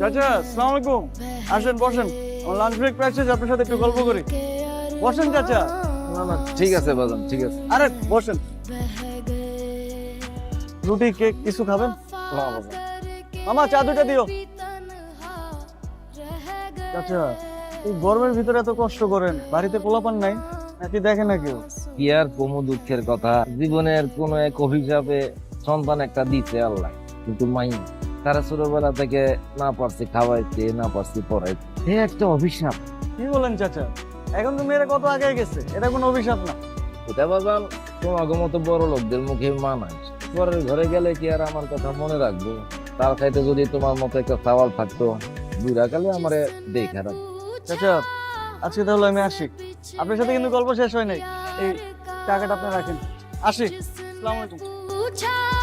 চাচা আলাইকুম। আসেন বসেন। আমার লাঞ্চ ব্রেক প্রায় শেষ আপনার সাথে একটু গল্প করি। বসেন চাচা। ঠিক আছে ঠিক আছে। আরে বসেন। রুটি কেক কিছু খাবেন? মামা চা দুটা দিও। চাচা এই গরমের ভিতরে এত কষ্ট করেন বাড়িতে পোলাপান নাই নাকি দেখে না কেউ? কি আর কমু দুঃখের কথা? জীবনের কোনো এক অভিশাপে সন্তান একটা দিতে আল্লাহ কিন্তু মাই তারা ছোটবেলা থেকে না পারছি খাওয়াইতে না পারছি পড়াইতে। এ একটা অভিশাপ। কি বলেন চাচা? এখন তো মেয়েরা কত আগে গেছে এটা কোনো অভিশাপ না। এটা বাজান তোমাকে মতো বড় লোকদের মুখে মানায়। পরের ঘরে গেলে কি আর আমার কথা মনে রাখব? তার খাইতে যদি তোমার মতো একটা সাওয়াল থাকতো বুড়া কালে আমারে দেখা রাখ। চাচা আজকে তাহলে আমি আসি। আপনার সাথে কিন্তু গল্প শেষ হয় নাই। এই টাকাটা আপনি রাখেন। আসি। আসসালামু আলাইকুম।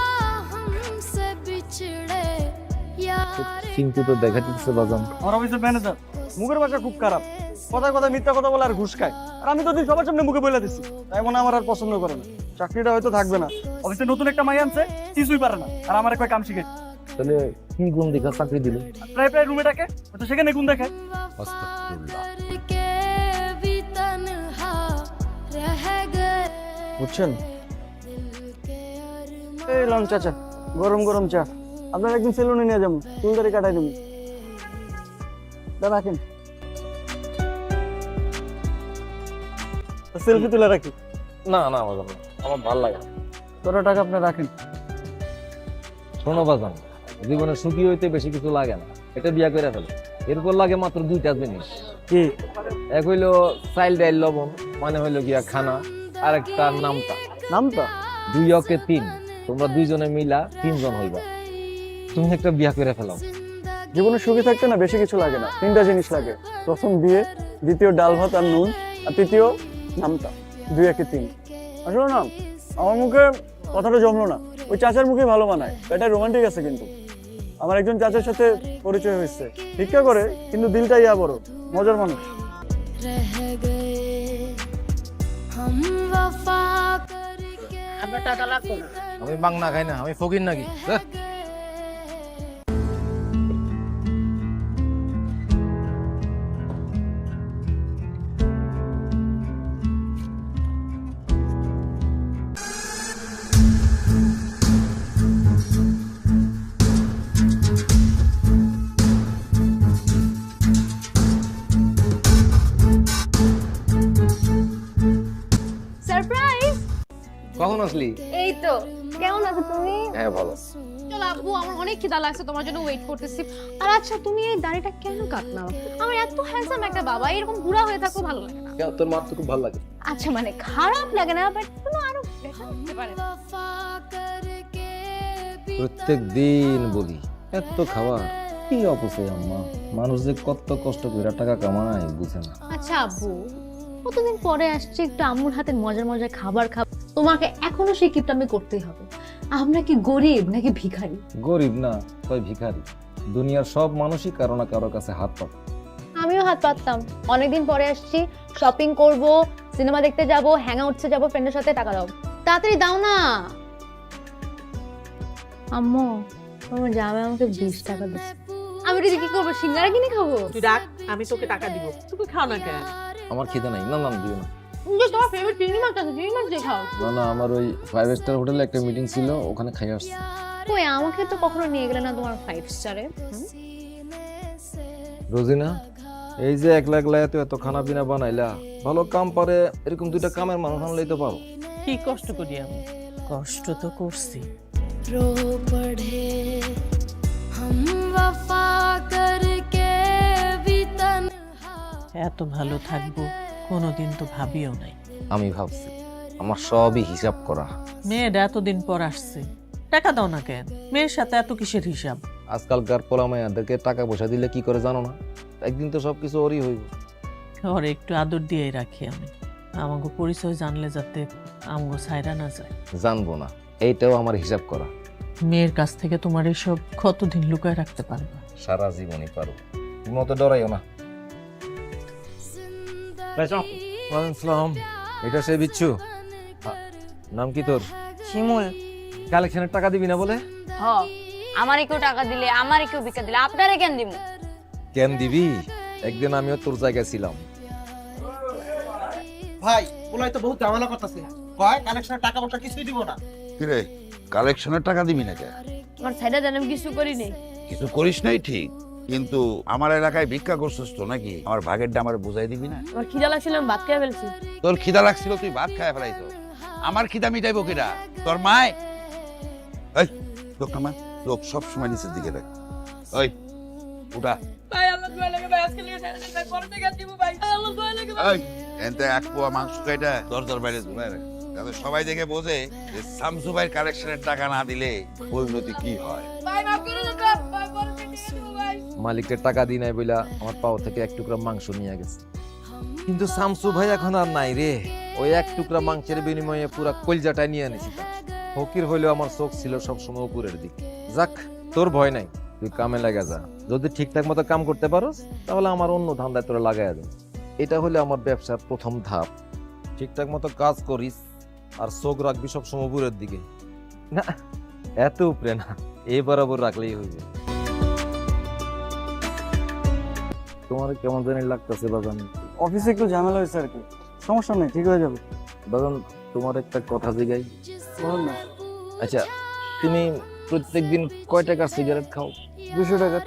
চিন্তিত দেখা বাজান। অফিসের ম্যানেজার মুখের ভাষা খুব খারাপ। মিথ্যা কথা বলে আর ঘুষ খায়। আর আমি তো দিন সবার সামনে মুখে বলে দিচ্ছি তাই মনে আমার আর পছন্দ করে না। চাকরিটা হয়তো থাকবে না। অফিসে নতুন একটা মাই আনছে কিছুই পারে না। আর আমার কাম শিখে তাহলে কি গুণ চাকরি প্রায় প্রায় রুমে ডাকে সেখানে গুণ দেখে বুঝছেন? এই লং গরম গরম চা। আপনার একদিন সেলুনে নিয়ে যাব চুলদারি কাটাই দেবো। রাখেন। সেলফি তুলে রাখি? না না না। আমার ভালো লাগে। তোরা টাকা আপনি রাখেন। শোনো বাজান জীবনে সুখী হইতে বেশি কিছু লাগে না। এটা বিয়া করে ফেলে। এরপর লাগে মাত্র দুইটা জিনিস। কি? এক হইল চাইল্ড ডাইল লবণ মানে হইল গিয়া খানা আর একটা নামটা নামটা দুই অকে তিন। তোমরা দুইজনে মিলা তিনজন হইবা। তুমি একটা বিয়া করে ফেলাও। জীবনে সুখী থাকতে না বেশি কিছু লাগে না তিনটা জিনিস লাগে। প্রথম বিয়ে দ্বিতীয় ডাল ভাত আর নুন আর তৃতীয় নামটা দুই একে তিন। আসলে না আমার মুখে কথাটা জমলো না। ওই চাচার মুখে ভালো মানায় এটা রোমান্টিক আছে কিন্তু। আমার একজন চাচার সাথে পরিচয় হয়েছে। ভিক্ষা করে কিন্তু দিলটা ইয়া বড় মজার মানুষ। আমি বাংলা খাই না আমি ফকির নাকি সারপ্রাইজ? কখন আসলি? এই তো। কেমন আছো তুমি? হ্যাঁ ভালো। চলো আব্বু আমার অনেক খিদা লাগছে তোমার জন্য ওয়েট করতেছি। আর আচ্ছা তুমি এই দাড়িটা কেন আমার এত হ্যান্ডসাম একটা বাবা এরকম হয়ে থাকো ভালো লাগে না। তোর মা তো খুব ভালো লাগে। আচ্ছা মানে খারাপ লাগে না বাট আরও প্রত্যেক দিন বলি এত খাবার কি অপচয় আম্মা? মানুষ যে কত কষ্ট করে টাকা কামায় বুঝে না। আচ্ছা আব্বু কতদিন পরে আসছে একটু আম্মুর হাতের মজার মজার খাবার খাব। তোমাকে এখনও সেই কিপটামি করতেই হবে। আমরা কি গরিব নাকি ভিখারি? গরিব না তাই ভিখারি। দুনিয়ার সব মানুষই কারও না কারও কাছে হাত পাত আমিও হাত পাততাম। অনেকদিন পরে আসছি শপিং করব সিনেমা দেখতে যাব হ্যাং আউটসে যাব ফ্রেন্ডের সাথে টাকা দাও। তাড়াতাড়ি দাও না! আম্মু তোমার জামে আমাকে বিশ টাকা দিচ্ছে। আমি এটা কি করব? সিঙ্গারা কিনে খাব? তুই ডাক আমি তোকে টাকা দিব। তুমি খাও না কেন? আমার খিদে নাই না না দিও না যে তোমার ফেভারিট চিংড়ি মাছ আছে চিংড়ি মাছ দিয়ে খাও না না আমার ওই ফাইভ স্টার হোটেলে একটা মিটিং ছিল ওখানে খাই আসছি কই আমাকে তো কখনো নিয়ে গেলে না তোমার ফাইভ স্টারে রোজিনা এই যে একলা একলা এত এত খানা পিনা বানাইলা ভালো কাম পারে এরকম দুইটা কামের মানুষ আনলেই তো পারো কি কষ্ট করি আমি কষ্ট তো করছি रो पढ़े हम वफा करके भी तन्हा এত ভালো থাকব কোনোদিন তো ভাবিও নাই। আমি ভাবছি আমার সবই হিসাব করা। মেয়েটা এতদিন পর আসছে টাকা দাও না কেন? মেয়ের সাথে এত কিসের হিসাব? আজকালকার পোলামাইয়াদেরকে টাকা পয়সা দিলে কি করে জানো না? একদিন তো সবকিছু ওরই হইব। ওর একটু আদর দিয়েই রাখি আমি। আমাকে পরিচয় জানলে যাতে আমাকে সাইরা না যায়। জানব না এইটাও আমার হিসাব করা। মেয়ের কাছ থেকে তোমার এসব কতদিন লুকায় রাখতে পারবা? সারা জীবনই পারো। তুমি অত ডরাইও না। ওয়ালাইকুম এটা সে বিচ্ছু। নাম কি তোর? শিমুল। কালেকশনের টাকা দিবি না বলে? হ আমারে কেউ টাকা দিলে আমারে কেউ ভিক্ষা দিলে আপনারে কেন দিব কেন দিবি? একদিন আমিও তোর জায়গায় ছিলাম। ভাই ওলাই তো বহুত ঝামেলা করতেছে। কয় কালেকশনের টাকা পয়সা কিছুই দিব না। কিরে কালেকশনের টাকা দিবি না কে আমার সাইডা জানাম কিছু করি নেই। কিছু করিস নাই ঠিক? কিন্তু আমার এলাকায় ভিক্ষা করছিস তো নাকি? আমার ভাগেরটা আমার বুঝাই দিবি না? আমার খিদা লাগছিল আমি ভাত খেয়ে ফেলছি। তোর খিদা লাগছিল তুই ভাত খায় ফেলাইছো। আমার খিদা মিটাইবো কিরা তোর মায়? এই লোক নামা লোক সব সময় নিচের দিকে দেখ। ওই উঠা। ভাই আল্লাহ দোয়া লাগে ভাই আজকে লিয়ে সাইডা ভাই পরে থেকে দিব ভাই। আল্লাহ দোয়া লাগে এই এনতে এক পোয়া মাংস খাইটা দর দর বাইরে ঝুলাই রাখ। যাতে সবাই দেখে বোঝে যে শামসু ভাইয়ের কালেকশনের টাকা না দিলে পরিণতি কি হয়। ভাই মালিকের টাকা দিই নাই বইলা আমার পাও থেকে এক টুকরা মাংস নিয়ে গেছে। কিন্তু শামসু ভাই এখন আর নাই রে। ওই এক টুকরা মাংসের বিনিময়ে পুরা কলজাটা নিয়ে আনিছি। ফকির হইলেও আমার চোখ ছিল সবসময় উপরের দিক। যাক, তোর ভয় নাই, তুই কামে লাগা যা। যদি ঠিকঠাক মতো কাম করতে পারোস, তাহলে আমার অন্য ধান্দায় তোরা লাগাই দে। এটা হলে আমার ব্যবসার প্রথম ধাপ। ঠিকঠাক মতো কাজ করিস, আর চোখ রাখবি সবসময় উপরের দিকে। না, এত উপরে না এই বরাবর রাখলেই হইবে। তোমার কেমন জানি লাগতেছে বাজান? অফিসে একটু ঝামেলা হয়েছে আর কি। সমস্যা নেই ঠিক হয়ে যাবে। বাগান তোমার একটা কথা জিগাই। না। আচ্ছা তুমি প্রত্যেকদিন কয় টাকার সিগারেট খাও? দুশো টাকা।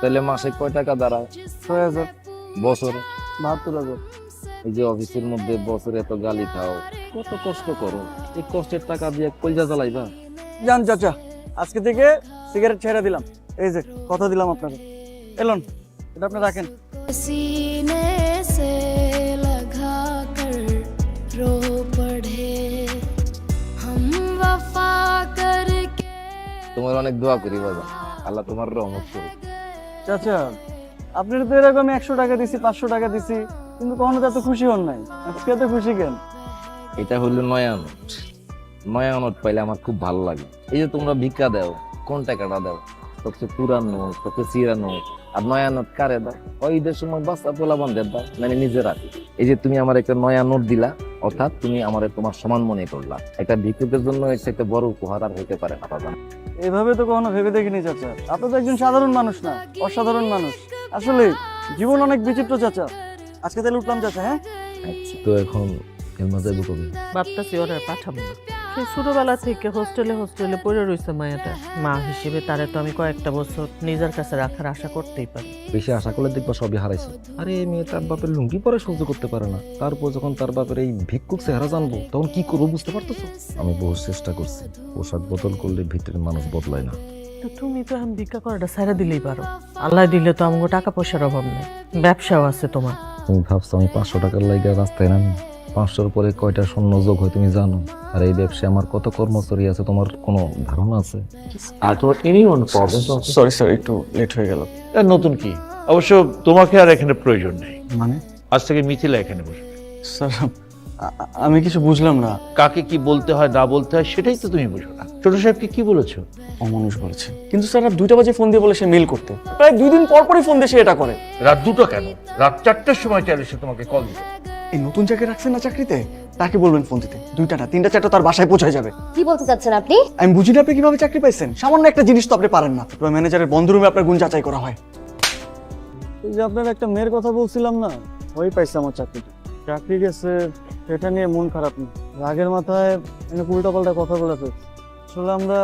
তাহলে মাসে কয় টাকা দাঁড়ায়? ছয় হাজার। বছরে? বাহাত্তর হাজার। এই যে অফিসের মধ্যে বছরে এত গালি খাও কত কষ্ট করো। এই কষ্টের টাকা দিয়ে কলজা জ্বালাইবা? যান চাচা আজকে থেকে সিগারেট ছেড়ে দিলাম। এই যে কথা দিলাম আপনাকে। এলন। আপনি রাখেন। তোমার অনেক দোয়া করি বাবা। আল্লাহ তোমার রহমত করুক। চাচা আপনি তো এরকম একশো টাকা দিছি পাঁচশো টাকা দিছি কিন্তু কখনো এত খুশি হন নাই। আজকে এত খুশি কেন? এটা হলো নয়ানট নয়ানট পাইলে আমার খুব ভালো লাগে। এই যে তোমরা ভিক্ষা দাও কোন টাকাটা দাও? তোকে পুরানো তোকে চিরানো আর নয়া নোট কারে দাও ওই ঈদের সময় বাচ্চা পোলা বন্ধের দাও মানে নিজে রাখি এই যে তুমি আমার একটা নয়া নোট দিলা অর্থাৎ তুমি আমার তোমার সমান মনে করলা। একটা ভিক্ষুকের জন্য এটা একটা বড় উপহার আর হইতে পারে না বাবা। এভাবে তো কখনো ভেবে দেখিনি চাচা। আপনি তো একজন সাধারণ মানুষ না অসাধারণ মানুষ। আসলে জীবন অনেক বিচিত্র চাচা। আজকে তাহলে উঠলাম চাচা হ্যাঁ? তো এখন কেমন যাব কবে ভাবতেছি ওরা পাঠাবো না। সেই ছোটবেলা থেকে হোস্টেলে হোস্টেলে পড়ে রয়েছে মায়াটা। মা হিসেবে তারে তো আমি কয়েকটা বছর নিজের কাছে রাখার আশা করতেই পারি। বেশি আশা করলে দেখবা সবই হারাইছে। আরে এই মেয়ে তার বাপের লুঙ্গি পরে সহ্য করতে পারে না। তারপর যখন তার বাপের এই ভিক্ষুক চেহারা জানব তখন কি করব বুঝতে পারতেছো? আমি বহু চেষ্টা করছি। পোশাক বদল করলে ভিতরের মানুষ বদলায় না। তো তুমি তো এখন ভিক্ষা করাটা সারা দিলেই পারো। আল্লাহ দিলে তো আমাকে টাকা পয়সার অভাব নেই। ব্যবসাও আছে তোমার। তুমি ভাবছ আমি পাঁচশো টাকার লাইগা রাস্তায় নামি? পাঁচশোর পরে কয়টা শূন্য যোগ হয় তুমি জানো? আর এই ব্যবসায় আমার কত কর্মচারী আছে তোমার কোনো ধারণা আছে? আর তোমার এনি প্রবলেম সরি স্যার একটু লেট হয়ে গেল। নতুন কি? অবশ্য তোমাকে আর এখানে প্রয়োজন নেই। মানে? আজ থেকে মিথিলা এখানে বসবে। স্যার আমি কিছু বুঝলাম না। কাকে কি বলতে হয় না বলতে হয় সেটাই তো তুমি বুঝো না। ছোট সাহেবকে কি বলেছ? অমানুষ বলেছে। কিন্তু স্যার রাত দুইটা বাজে ফোন দিয়ে বলে সে মেল করতে। প্রায় দুই দিন পর পরই ফোন দিয়ে সে এটা করে। রাত দুটো কেন? রাত চারটার সময় চাইলে সে তোমাকে কল দিবে। এই নতুন চাকরি রাখছেন না চাকরিতে? তাকে বলবেন ফোন দিতে? দুইটা না তিনটা চারটা তার বাসায় পৌঁছে যাবে। কি বলতে চাচ্ছেন আপনি? আমি বুঝি না আপনি কীভাবে চাকরি পাইছেন। সামান্য একটা জিনিস তো আপনি পারেন না। ম্যানেজারের বন্ধ রুমে আপনার গুণ যাচাই করা হয়। এই যে আপনার একটা মেয়ের কথা বলছিলাম না ওই পাইছে আমার চাকরিটা চাকরি গেছে সেটা নিয়ে মন খারাপ না রাগের মাথায় এনে উল্টা পাল্টা কথা বলে ফেলছে। আসলে আমরা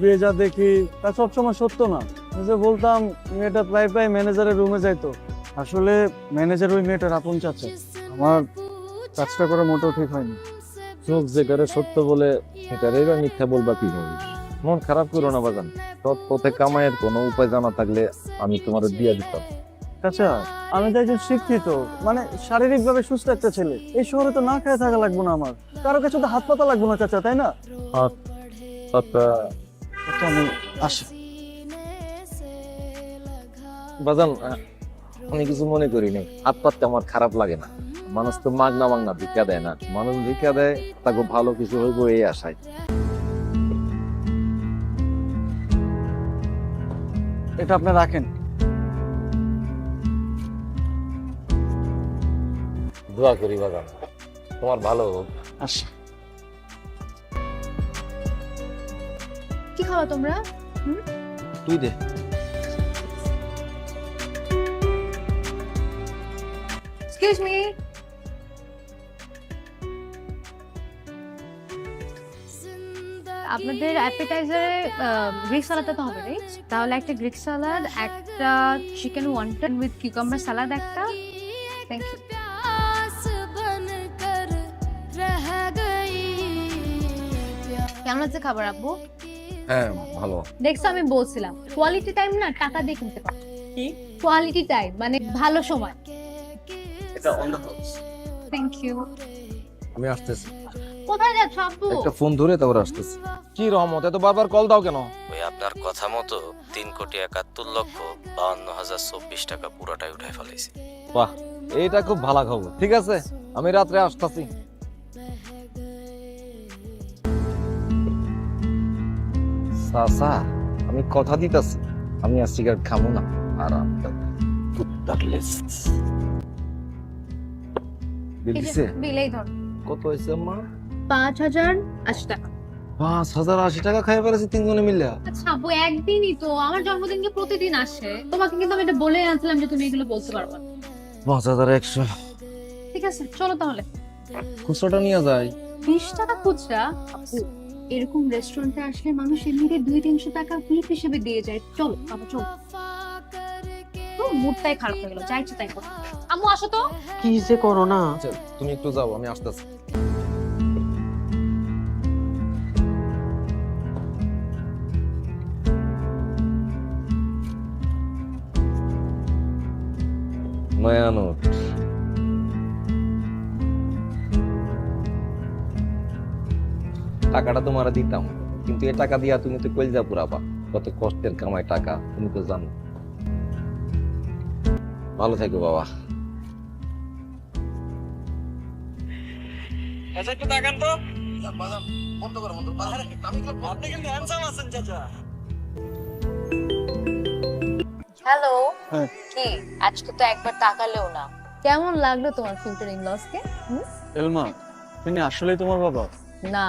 বিয়ে যা দেখি তা সবসময় সত্য না। যে বলতাম মেয়েটা প্রায় প্রায় ম্যানেজারের রুমে যাইতো। আসলে ম্যানেজার ওই মেয়েটার আপন চাচা। আমার কাজটা করা মোটেও ঠিক হয়নি। চোখ যে যেটারে সত্য বলে সেটারে বা মিথ্যা বলবা কি হবে? মন খারাপ করো না বাগান। সৎ পথে কামাইয়ের কোনো উপায় জানা থাকলে আমি তোমার দিয়ে দিতাম। আচ্ছা আমি তো একজন শিক্ষিত মানে শারীরিকভাবে সুস্থ একটা ছেলে। এই শহরে তো না খেয়ে থাকা লাগবে না আমার। কারও কাছে তো হাত পাতা লাগবে না চাচা তাই না? আচ্ছা আচ্ছা আমি আসি। বাজান আমি কিছু মনে করি নাই হাত পাততে আমার খারাপ লাগে না। মানুষ তো মাগনা মাগনা ভিক্ষা দেয় না। মানুষ ভিক্ষা দেয় তাকে ভালো কিছু হইব এই আশায়। এটা আপনি রাখেন। দোয়া করি বাগান তোমার ভালো হোক। আসি খাওয়া তোমরা? তুই দে। এক্সকিউজ মি আপনাদের অ্যাপেটাইজারে গ্রিক সালাদটা তো হবে রাইট তাহলে একটা গ্রিক সালাদ একটা chicken wonton with cucumber salad একটা। থ্যাংক ইউ কেমন আছে খাবার আব্বু? হ্যাঁ ভালো। দেখছ আমি বলছিলাম কোয়ালিটি টাইম না টাকা দিয়ে কিনতে পারো। কি? কোয়ালিটি টাইম মানে ভালো সময়। এটা on the house thank you আমি আসতেছি। কোথায় যাচ্ছ আব্বু? একটা ফোন ধরে তারপর আসতেছি। কি রহমত এত বারবার কল দাও কেন? ওই আপনার কথা মতো তিন কোটি একাত্তর লক্ষ বাউন্ন হাজার চব্বিশ টাকা পুরোটাই উঠাই ফেলাইছি। বাহ এইটা খুব ভালো খবর। ঠিক আছে আমি রাত্রে আসতেছি। সাসা আমি কথা দিতেছি। আমি আর সিগারেট খাব না। আর বিল দিছে? বিলেই ধর। কত হয়েছে মা পাঁচ হাজার আশি টাকা। পাঁচ হাজার আশি টাকা তিনজনে মিলে? আচ্ছা আব্বু একদিনই তো। আমার প্রতিদিন আসে। তোমাকে কিন্তু আমি এটা বলে আনছিলাম যে তুমি এগুলো বলতে পারবে না। পাঁচ হাজার একশো। ঠিক আছে চলো তাহলে। খুচরাটা নিয়ে যাই। বিশ টাকা খুচরা? আপু এরকম রেস্টুরেন্টে আসলে মানুষ এমনিতে দুই তিনশো টাকা টিপ হিসেবে দিয়ে যায়। চলো বাবা চলো। মুডটাই খারাপ হয়ে গেল যাই তাই করো। আম্মু আসো তো। কি যে করো না। আচ্ছা তুমি একটু যাও আমি আসতেছি। মায়ানোট টাকাটা তোমার দিতাম। কিন্তু এ টাকা দিয়া তুমি তো কইলজা পুরাবা কত কষ্টের কামাই টাকা তুমি তো জানো। ভালো থেকো বাবা। হ্যালো হ্যাঁ। কি? আজকে তো একবার তাকালেও না। কেমন লাগল তোমার ফিল্টার ইন লসকে এলমা তিনি আসলেই তোমার বাবা? না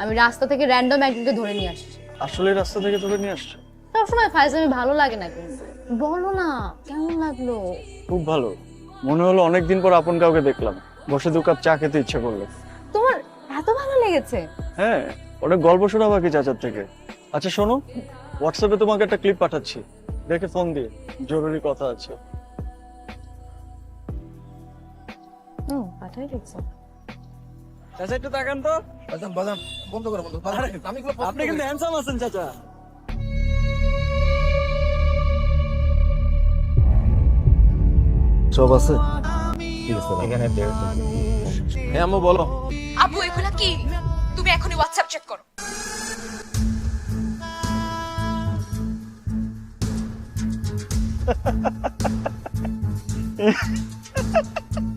আমি রাস্তা থেকে র্যান্ডম একজনকে ধরে নিয়ে আসছি। আসলে রাস্তা থেকে তোকে নিয়ে আসছে? সবসময় ফাইজলামি ভালো লাগে না কিন্তু। বলো না কেমন লাগল? খুব ভালো। মনে হলো অনেকদিন পর আপন কাউকে দেখলাম। বসে দু কাপ চা খেতে ইচ্ছে করল। তোমার এত ভালো লেগেছে? হ্যাঁ অনেক গল্প শোনা বাকি চাচার থেকে? আচ্ছা শোনো হোয়াটসঅ্যাপে তোমাকে একটা ক্লিপ পাঠাচ্ছি। দেখে ফোন দিয়ে জরুরি কথা আছে। হুম পাঠাই দেখছ। চাচা একটু তাকান তো। বাদাম বাদাম বন্ধ করো বন্ধ আমি আপনি কিন্তু হ্যান্ডসাম আছেন চাচা। সব আছে? এখানে হ্যাঁ আম্মু বলো। আবু এগুলা কি? তুমি এখনই হোয়াটসঅ্যাপ চেক করো। Ha ha ha ha ha!